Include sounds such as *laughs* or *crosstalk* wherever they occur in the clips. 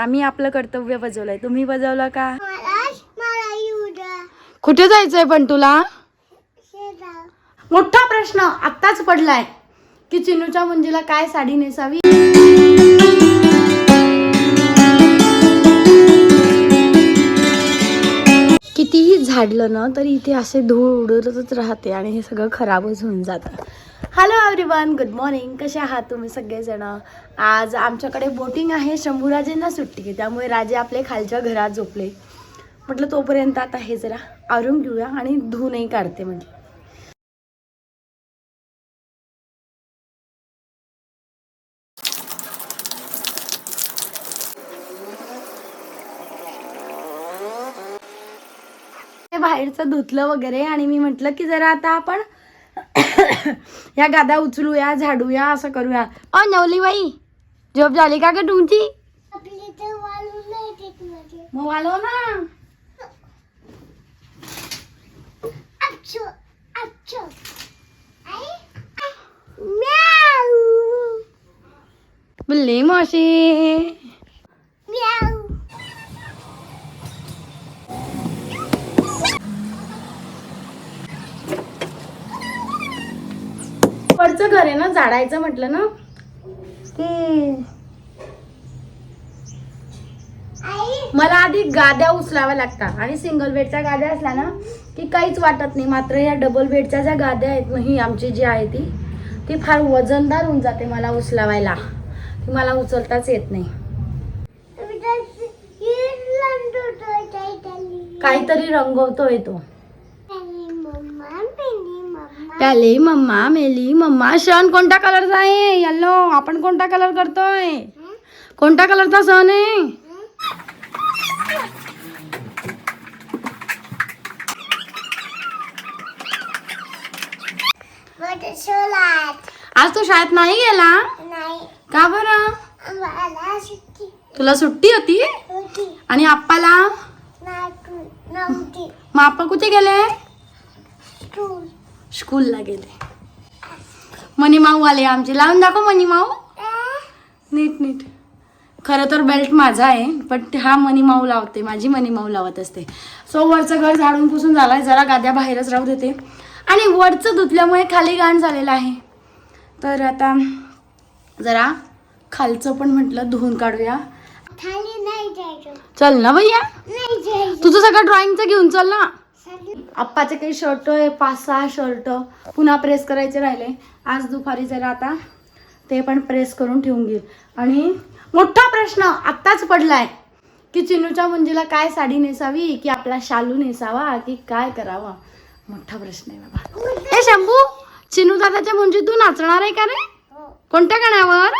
आम्ही आपलं कर्तव्य बजावलंय. तुम्ही बजावलं का? कुठे जायचंय पण तुला मोठा प्रश्न आत्ताच पडलाय. की चिनूच्या मुंजीला काय साडी नेसावी? कितीही झाडलं ना तरी इथे असे धूळ उडतच राहते आणि हे सगळं खराबच होऊन जातं. हॅलो एव्हरीवन गुड मॉर्निंग कसे आहात तुम्ही सगळेजण? आज आमच्याकडे बोटिंग आहे. शंभूराजेंना सुट्टी आहे. त्यामुळे राजे आपले खालच्या घरात झोपले. म्हटलं तोपर्यंत आता हे जरा आवरून घेऊया आणि धुवूनही काढते म्हणजे. बाहेरचं धुतलं वगैरे आणि मी म्हटलं की जरा आता आपण *coughs* या गाद्या उचलूया झाडूया असं करूया. अ नवली बाई झोप झाली का ग तुमची? मग वालो ना. बिल्ली माशी वरचं घर आहे ना झाडायचं म्हटलं ना? मला आधी गाद्या उचलाव्या लागतात. आणि सिंगल बेडच्या गाद्या असल्या ना की काहीच वाटत नाही. मात्र या डबल बेडच्या ज्या गाद्या आहेत ना ही आमची जी आहे ती ती फार वजनदार होऊन जाते मला उचलावायला. ती मला उचलताच येत नाही. काहीतरी. रंगवतोय तो. प्याले मम्मा मेली मम्मा सण कोणत्या कलरचा आहे? येल्लो आपण कोणता कलर करतोय? कोणत्या कलरचा सण आहे? आज तो शाळेत नाही गेला? नाही का बरं? तुला सुट्टी होती? आणि आप्पाला? मग आप्पा कुठे गेले? स्कूलला गेले. मनी माऊ आले आमचे. लावून दाखव मनी माऊ नीट नीट. खरं तर बेल्ट माझा आहे पण हा मनी माऊ लावते. माझी मनी माऊ लावत असते. सो वरचं घर झाडून पुसून झालंय. जरा गाद्या बाहेरच राहू देते. आणि वरचं धुतल्यामुळे खाली घाण झालेलं आहे. तर आता जरा खालचं पण म्हटलं धुवून काढूया. चल ना भैया. तुझं सगळं ड्रॉइंगचं घेऊन चल ना. आप्पाचे काही शर्ट आहे पाच सहा शर्ट पुन्हा प्रेस करायचे राहिले. आज दुपारी जरा आता ते पण प्रेस करून ठेवून घेईल. आणि मोठा प्रश्न आत्ताच पडलाय की चिनूच्या मुंजीला काय साडी नेसावी की आपला शालू नेसावा की काय करावा? मोठा प्रश्न आहे बाबा. ए शंभू चिनू दादाच्या मुंजी तू नाचणार आहे का रे? हो. कोणत्या गाण्यावर?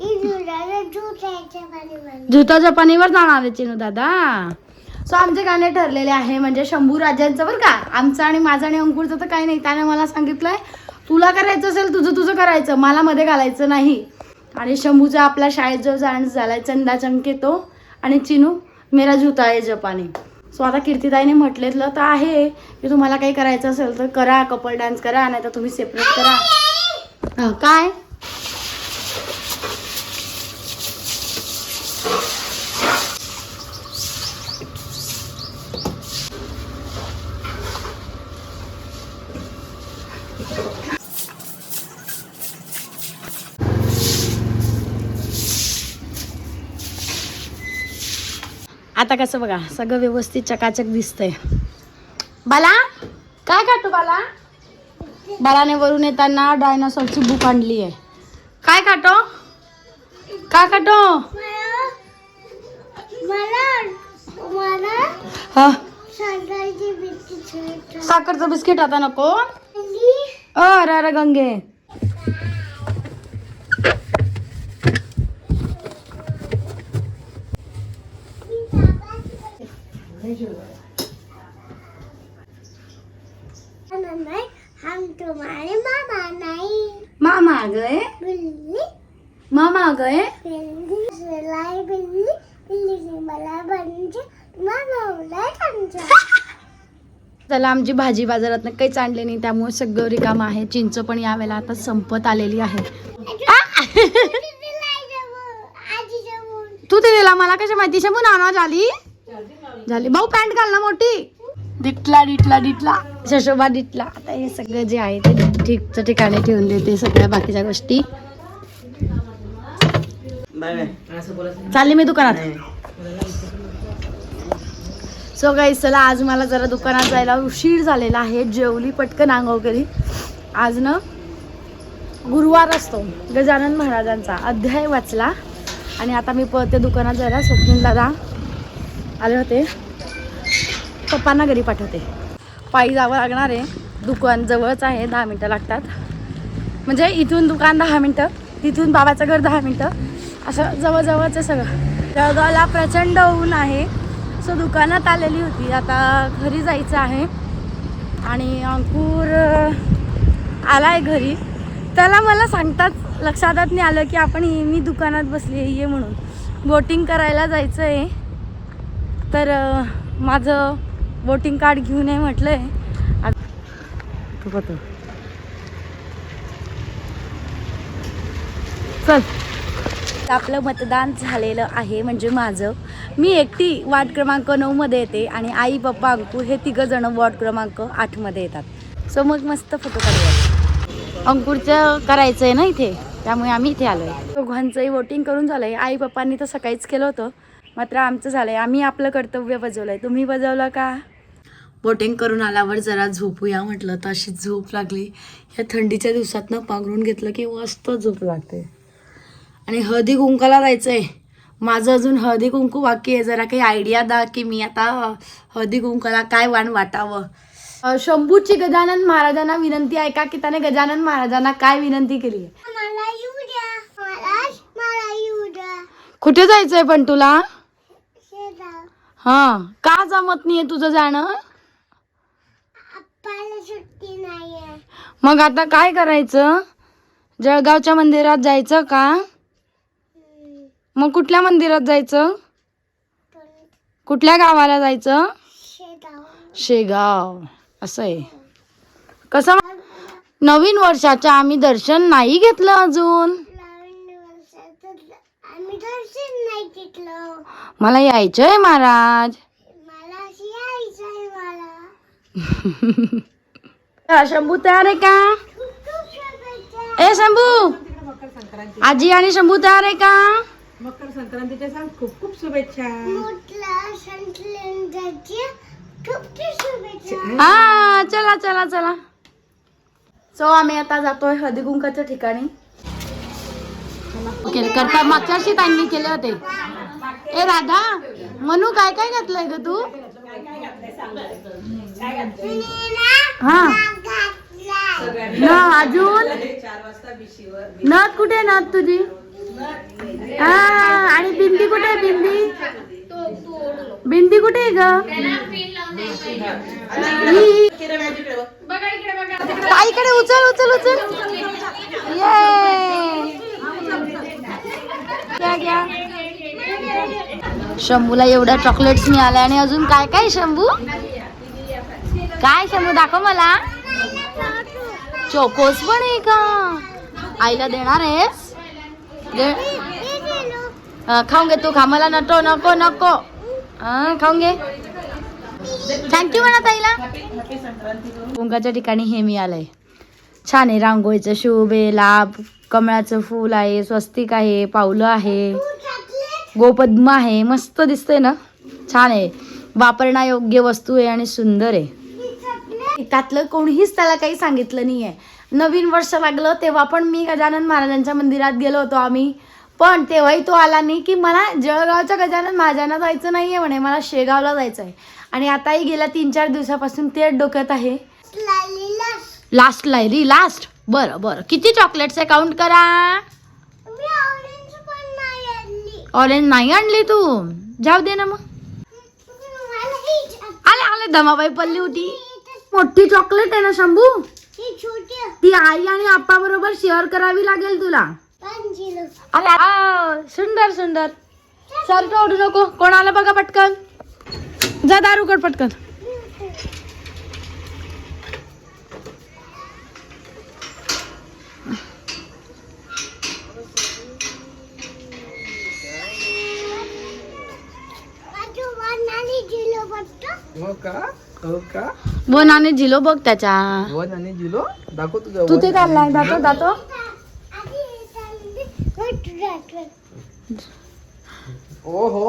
जमजायचं ते जम जम दुधाला दूध यायचं पाणी बंद झुता जपानीवर जाणार आहे चिनू दादा. सो आमचे गाणे ठरलेले आहे म्हणजे शंभू राजांचं बरं का. आमचं आणि माझं आणि अंकुरचं तर काही नाही. त्याने मला सांगितलंय तुला करायचं असेल तुझं तुझं करायचं. मला मध्ये घालायचं नाही. आणि शंभूचा आपला शाळेत जो जाण झालाय चंदा चमके तो. आणि चिनू मेरा जूता आहे जपानी. सो आता कीर्तिताईने म्हटलेलं तर आहे. की तुम्हाला काही करायचं असेल तर करा कपल डान्स करा नाही तर तुम्ही सेपरेट करा. काय? आता कसं बघा सगळं व्यवस्थित चकाचक दिसतंय. बाला काय काटू बाला? बालाने वरून येताना डायनासॉरची बुक आणली आहे. काय काटो काय काटो हा? साखरचं बिस्किट. आता नको. अरे अरे गंगे नाही हम तुम्हारे मामा नहीं। मामा आ गए? बिल्ली। मामा आ गए? बिल्ली सिलाई बिल्ली बिल्ली मला म्हणजे मामा त्यांच्या त्याला आमची भाजी बाजारात काहीच आणले नाही त्यामुळे सगळं रिकाम आहे. चिंच पण यावेळेला आता संपत आलेली आहे! तू ते दिला मला कशी माहिती? शंभू नाना झाली? झाली. भाऊ पॅन्ट घाल ना मोठी. डिटला डिटला डिटला. शशोबा डिटला. आता हे सगळं जे आहे ते ठीकच्या ठिकाणी ठेवून देते सगळ्या बाकीच्या गोष्टी. चालली मी दुकानात. सो काही चला आज मला जरा दुकानात जायला उशीर झालेला आहे. जेवली पटकन आंघोळ केली. आज ना गुरुवार असतो गजानन महाराजांचा अध्याय वाचला. आणि आता मी पळते दुकानात जायला स्वप्नील दादा आले होते. पप्पांना घरी पाठवते. पायी जावं लागणार आहे. दुकान जवळच आहे दहा मिनटं लागतात. म्हणजे इथून दुकान दहा मिनटं तिथून बाबाचं घर दहा मिनटं. असं जवळजवळच आहे सगळं. जळगावला प्रचंड ऊन आहे. सो दुकानात आलेली होती. आता घरी जायचं आहे. आणि अंकुर आला आहे घरी. त्याला मला सांगतात लक्षातच नाही आलं की आपण मी दुकानात बसली आहे म्हणून. बोटिंग करायला जायचं आहे तर माझं बोटिंग कार्ड घेऊन ये म्हटलं आहे तू बघ चल. आपलं मतदान झालेलं आहे म्हणजे माझं. मी एकटी वार्ड क्रमांक नऊमध्ये येते आणि आई पप्पा अंकू हे तिघं जण वॉर्ड क्रमांक आठमध्ये येतात. सो मग मस्त फोटो काढूया. अंकुरचं करायचं आहे ना इथे त्यामुळे आम्ही इथे आलो आहे दोघांचंही वोटिंग करून झालं आहे आई पप्पांनी तर सकाळीच केलं होतं. मात्र आमचं झालं आहे आम्ही आपलं कर्तव्य बजावलं आहे तुम्ही बजावलं का? बोटिंग करून आल्यावर जरा झोपूया म्हटलं तर अशी झोप लागली. ह्या थंडीच्या दिवसात ना पांघरून घेतलं की मस्त झोप लागते. आणि हळदी कुंकाला जायचं आहे माझं अजून हळदी कुंकू बाकी आहे. जरा काही आयडिया दा की मी आता हळदी कुंकाला काय वाण वाटावं. शंभूची गजानन महाराजांना विनंती आहे का की त्याने गजानन महाराजांना काय विनंती केली? कुठे जायचंय पण तुला? हा का जमत नाहीये तुझं जाणं? आप्पाला सुट्टी नाहीये. मग आता काय करायचं? जळगावच्या मंदिरात जायचं का? मग कुठल्या मंदिरात जायचं? कुठल्या गावाला जायचं? शेगाव. असं आहे कसं नवीन वर्षाच्या आम्ही दर्शन नाही घेतलं अजून. वर्षाचं आम्ही दर्शन नाही घेतलं. मला यायचंय महाराज मला अशी यायचंय मला *laughs* शंभू तयार आहे का? ए शंभू! आजी आणि शंभू तयार आहे का? मकर संक्रांतीच्या सांग खूप खूप शुभेच्छा. मोठला संतलेंद्राची खूप खूप शुभेच्छा. हा चला चला चला. सो आम्ही आता जातोय हळदी कुंकाच्या ठिकाणी. केले करता मागच्या वर्षी त्यांनी केले होते. ए राधा मनू काय काय घातलंय ग तू? हा. ना अजून? नथ कुठे नथ तुझी? हा आणि बिंदी कुठे आहे बिंदी? बिंदी कुठे आहे ग? ताईकडे उचल उचल उचल. ये. शंभूला एवढ्या चॉकलेट्स मिळाल्या आणि अजून काय काय शंभू? काय शंभू दाखव मला. चोकोस पण आहे का? आईला देणार आहेस? दे. खाऊन घे तू खा. मला नको नको नको. खाऊन घे. थँक्यू म्हणा ताईला. कुंकाच्या ठिकाणी हे मी आलंय. छान आहे रांगोळीचं शुभ आहे लाभ कमळाचं फूल आहे स्वस्तिक आहे पावलं आहे. गोपद्म आहे मस्त दिसतंय ना? छान आहे. वापरण्यायोग्य वस्तू आहे आणि सुंदर आहे. त्यातलं कोणीच त्याला काही सांगितलं नाही आहे नवीन वर्ष लागलं तेव्हा पण मी गजानन महाराजांच्या मंदिरात गेलो होतो आम्ही. पण तेव्हाही तो आला नाही की मला जळगावच्या गजानन महाराजांना जायचं नाही आहे म्हणे मला शेगावला जायचं आहे आणि आताही गेल्या तीन चार दिवसापासून तेच डोक्यात आहे. लास्ट लायरी लास्ट बरं बरं. किती चॉकलेट्स आहे काउंट करा. ऑरेंज नाही आणली तू. जाऊ दे ना मग. आले आले धमाबाई पल्ली होती मोठी चॉकलेट आहे ना शंभू? ती आई आणि आप्पा बरोबर शेअर करावी लागेल तुला. सुंदर सुंदर. सर ओढू नको. कोणाला बघा पटकन. जा दारूकड पटकन. हो का? हो का? वन आणि झिलो बघ त्याच्या. वन आणि जिलो? दाखव तुझं तू ते काढलाय दातो दातो आधी चालली हट ओहो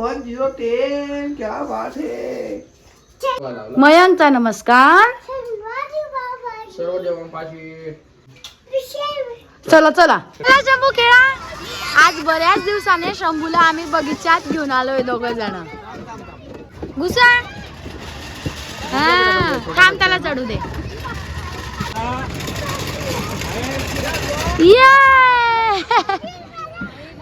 वन झिरो टेन क्या बात है. मयंकचा नमस्कार. सर्व जेवण पाहिजे चला. चला शंभू खेळा. आज बऱ्याच दिवसाने शंभूला आम्ही बगीचात घेऊन आलोय दोघ जण. घुसा. हा थांब त्याला चढू दे.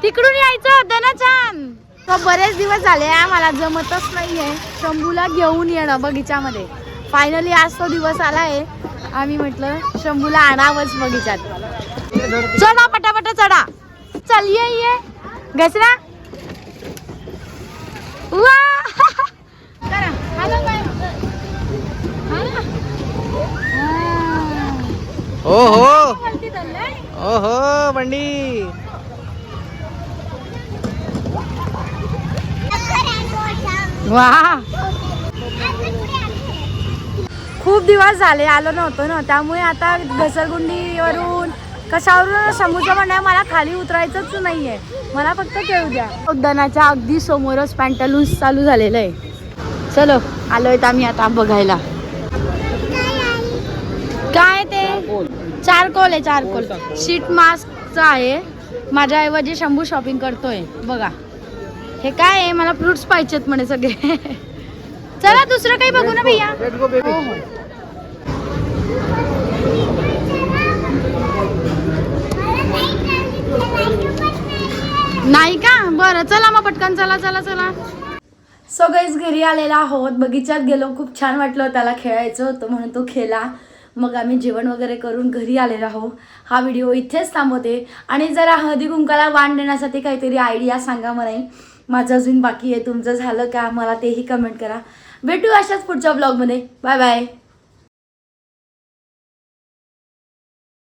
तिकडून यायचं होतं ना छान. तो बरेच दिवस झाले मला जमतच नाहीये. शंभूला घेऊन येणं बगीच्यामध्ये. फायनली आज तो दिवस आलाय. आम्ही म्हटलं शंभूला आणावंच बगीच्यात. चढा पटापट चढा. चल ये ये. घसरा. वा! ओहो. ओहो बंडी वा. खूप दिवस झाले आलो नव्हतो ना त्यामुळे आता घसरगुंडीवरून कशावरून म्हणणं आहे, मला खाली उतरायचंच नाहीये. मला फक्त खेळू द्या. उद्यानाच्या अगदी समोरच पॅन्टालून्स चालू झालेलं आहे. चलो आलोय आम्ही आता बघायला. ते चारकोल आहे चारकोल शीट मास्कचं आहे. माझ्याऐवजी शंभू शॉपिंग करतोय. बघा. हे काय आहे? मला फ्रुट्स पाहिजेत म्हणे सगळे. *laughs* चला दुसरं काही बघू ना भैया. हो हो. नाही का? बरं चला मग पटकन चला चला चला. सो गाईज घरी आलेला आहोत. बगीच्यात गेलो. खूप छान वाटलं त्याला खेळायचं होतं म्हणून तो खेळला. मग आम्ही जेवण वगैरे करून घरी आलेलो आहो. हा व्हिडिओ इथेच थांबवते. आणि जरा हळदी कुंकाला वाण देण्यासाठी काहीतरी आयडिया सांगा मला माझं अजून बाकी आहे. तुमचं झालं का? मला तेही कमेंट करा. भेटू अशाच पुढच्या ब्लॉगमध्ये बाय बाय